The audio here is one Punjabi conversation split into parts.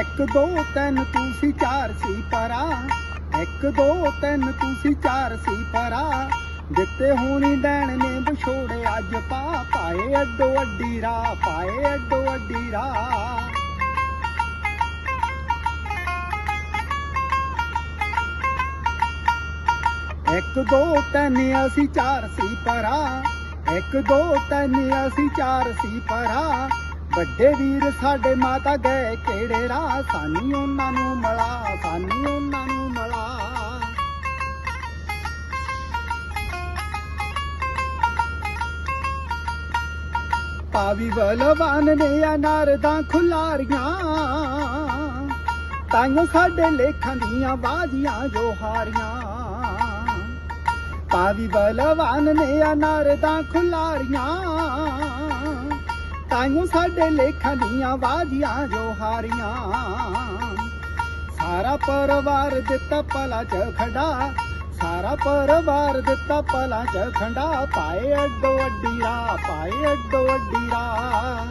ਇੱਕ ਦੋ ਤਿੰਨ ਤੁਸੀਂ ਚਾਰ ਸੀ ਪਰਾ। ਇੱਕ ਦੋ ਤਿੰਨ ਤੁਸੀਂ ਚਾਰ ਸੀ ਪਰਾ। ਦਿੱਤੇ ਹੋਣੀ ਡੈਣ ਨੇ ਵਿਛੋੜੇ ਅੱਜ ਪਾ। ਪਾਏ ਅੱਡੋ ਅੱਡੀ ਰਾ, ਪਾਏ ਅੱਡੋ ਅੱਡੀ ਰਾਹ ਇੱਕ ਦੋ ਤਿੰਨ ਅਸੀਂ ਚਾਰ ਸੀ ਪਰਾ। ਇੱਕ ਦੋ ਤਿੰਨ ਅਸੀਂ ਚਾਰ ਸੀ ਪਰਾ। ਵੱਡੇ ਵੀਰ ਸਾਡੇ ਮਾਤਾ ਗਏ ਕਿਹੜੇ ਰਾਹ? ਸਾਨੀ ਉਹਨਾਂ ਨੂੰ ਮਲਾ, ਸਾਨੀ ਉਹਨਾਂ ਨੂੰ ਮਲਾ। ਪਾਵੀ ਬਲਵਾਨ ਨੇ ਅਨਾਰਦਾਂ ਖੁਲਾਰੀਆਂ। ਤਾਈਓ ਸਾਡੇ ਲੇਖਾਂ ਦੀਆਂ ਬਾਜ਼ੀਆਂ ਜੋ ਹਾਰੀਆਂ। ਪਾਵੀ ਬਲਵਾਨ ਨੇ ਅਨਾਰਦਾਂ ਖੁਲਾਰੀਆਂ। ਤਾਈਓ ਸਾਡੇ ਲੇਖਾਂ ਦੀਆਂ ਬਾਜ਼ੀਆਂ ਜੋ ਹਾਰੀਆਂ। ਸਾਰਾ ਪਰਿਵਾਰ ਦਿੱਤਾ ਪਲਾ ਚ ਖੜਾ ਸਾਰਾ ਪਰਿਵਾਰ ਦਿੱਤਾ ਪਲਾ ਚ ਖੰਡਾ। ਪਾਏ ਅੱਡੋ ਅੱਡੀ ਰਾ ਪਾਏ ਅੱਡੋ ਅੱਡੀ ਰਾ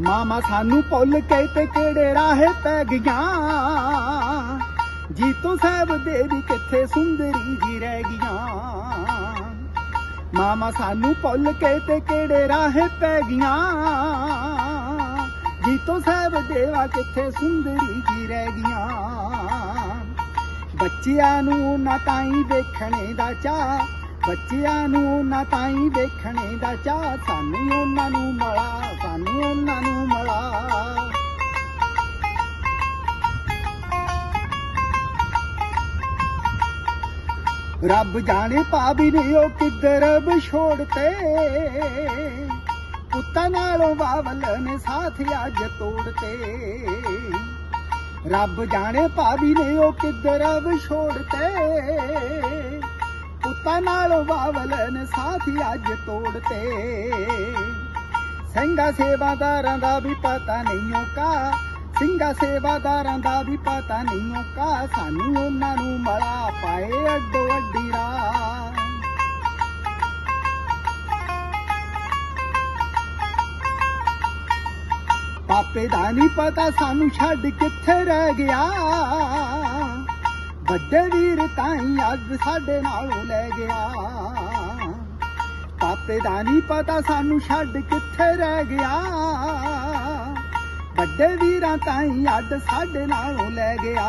ਮਾਮਾ ਸਾਨੂੰ ਭੁੱਲ ਕੇ ਤੇ ਕਿਹੜੇ ਰਾਹੇ ਪੈ ਗਿਆ ਜੀਤੋ ਸਾਹਿਬ ਦੇਵੀ ਕਿੱਥੇ ਸੁੰਦਰੀ ਜੀ ਰਹਿ ਗਈਆਂ। ਮਾਮਾ ਸਾਨੂੰ ਭੁੱਲ ਕੇ ਤੇ ਕਿਹੜੇ ਰਾਹੇ ਪੈ ਗਈਆਂ। ਜੀਤੋ ਸਾਹਿਬ ਦੇਵਾ ਕਿੱਥੇ ਸੁੰਦਰੀ ਜੀ ਰਹਿ ਗਈਆਂ। ਬੱਚਿਆਂ ਨੂੰ ਨਾ ਤਾਈ ਵੇਖਣੇ ਦਾ ਚਾਹ ਬੱਚਿਆਂ ਨੂੰ ਨਾ ਤਾਈ ਵੇਖਣੇ ਦਾ ਚਾਹ ਸਾਨੂੰ ਉਹਨਾਂ ਨੂੰ ਮਲਾ ਰੱਬ ਜਾਣੇ ਭਾਬੀ ਨੇ ਉਹ ਕਿੱਧਰ ਵਿਛੋੜਤੇ? ਪੁੱਤਾਂ ਨਾਲੋਂ ਬਾਵਲ ਨੇ ਸਾਥ ਅੱਜ ਤੋੜਤੇ। ਰੱਬ ਜਾਣੇ ਭਾਬੀ ਨੇ ਉਹ ਕਿੱਧਰ ਵਿਛੋੜਤੇ? ਪੁੱਤਾਂ ਨਾਲੋਂ ਬਾਵਲ ਨੇ ਸਾਥ ਅੱਜ ਤੋੜਤੇ। ਸਿੰਘਾ ਸੇਵਾਦਾਰਾਂ ਦਾ ਵੀ ਪਤਾ ਨਹੀਂ ਓ ਕਾ ਸਿੰਘਾ ਸੇਵਾਦਾਰਾਂ ਦਾ ਵੀ ਪਤਾ ਨਹੀਂ ਓ ਕਾ ਸਾਨੂੰ ਉਹਨਾਂ ਨੂੰ ਮਲਾ ਪਾਏ ਅੱਡੋ ਅੱਡੀ ਰਾਹ। ਪਾਪੇ ਦਾ ਨਹੀਂ ਪਤਾ ਸਾਨੂੰ ਛੱਡ ਕਿੱਥੇ ਰਹਿ ਗਿਆ। ਵੱਡੇ ਵੀਰ ਤਾਈ ਅੱਜ ਸਾਡੇ ਨਾਲੋਂ ਲੈ ਗਿਆ। ਪਾਪੇ ਦਾ ਨਹੀਂ ਪਤਾ ਸਾਨੂੰ ਛੱਡ ਕਿੱਥੇ ਰਹਿ ਗਿਆ। ਸਾਡੇ ਵੀਰਾਂ ਤਾਈ ਅੱਡ ਸਾਡੇ ਨਾਲੋਂ ਲੈ ਗਿਆ।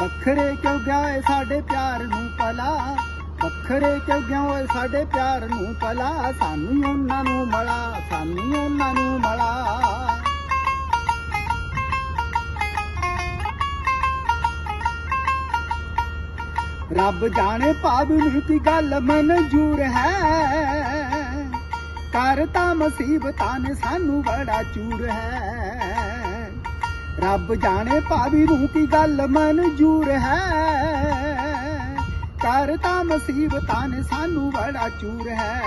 ਵੱਖਰੇ ਕਿਉਂ ਗਿਆ ਏ ਸਾਡੇ ਪਿਆਰ ਨੂੰ ਪਲਾ ਵੱਖਰੇ ਕਿਉਂ ਗਿਆ ਏ ਸਾਡੇ ਪਿਆਰ ਨੂੰ ਪਲਾ ਸਾਨੂੰ ਉਹਨਾਂ ਨੂੰ ਮਲਾ, ਸਾਨੂੰ ਉਹਨਾਂ ਨੂੰ ਮਲਾ। ਰੱਬ ਜਾਣੇ ਭਾਵੀ ਦੀ ਗੱਲ ਮਨਜ਼ੂਰ ਹੈ। ਕਰ ਤਾਂ ਮੁਸੀਬਤਾਂ ਨੇ ਸਾਨੂੰ ਬੜਾ ਚੂਰ ਹੈ। ਰੱਬ ਜਾਣੇ ਭਾਵੀ ਨੂੰ ਕੀ ਗੱਲ ਮਨਜ਼ੂਰ ਹੈ। ਕਰ ਤਾਂ ਮੁਸੀਬਤਾਂ ਨੇ ਸਾਨੂੰ ਬੜਾ ਚੂਰ ਹੈ।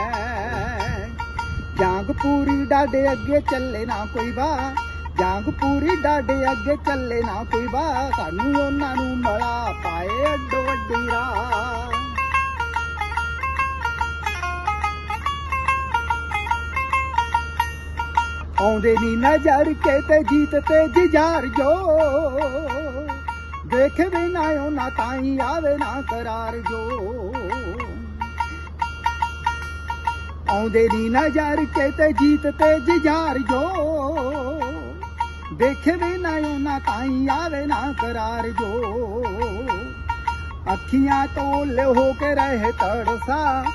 ਜਾਂਗ ਪੂਰੀ ਡਾਡੇ ਅੱਗੇ ਚੱਲੇ ਨਾ ਕੋਈ ਵਾ ਜਾਂਗ ਪੂਰੀ ਡਾਡੇ ਅੱਗੇ ਚੱਲੇ ਨਾ ਕੋਈ ਵਾ ਸਾਨੂੰ ਉਹਨਾਂ ਨੂੰ ਮਲਾ ਪਾਏ ਅੱਡੋ ਅੱਡੀ ਰਾਹ। ਆਉਂਦੇ ਨੀ ਨਜ਼ਰ ਕੇ ਤੇ ਜੀਤ ਤੇ ਜਿਜਾਰ ਜੋ। ਦੇਖ ਵੀ ਨਾ ਉਹਨਾਂ ਤਾਈ, ਆਵੇ ਨਾ ਕਰਾਰ ਜੋ। ਆਉਂਦੇ ਨੀ ਨਜ਼ਰ ਕੇ ਤੇ ਜੀਤ ਤੇ ਜਿਜਾਰ ਜੋ। ਦੇਖੇ ਵੀ ਨਾ ਉਹਨਾਂ ਤਾਈ, ਆਵੇ ਨਾ ਕਰਾਰ ਜੋ। ਅੱਖੀਆਂ ਤੋਂ ਲਹੋ ਕੇ ਰਹੇ ਤੜਸਾ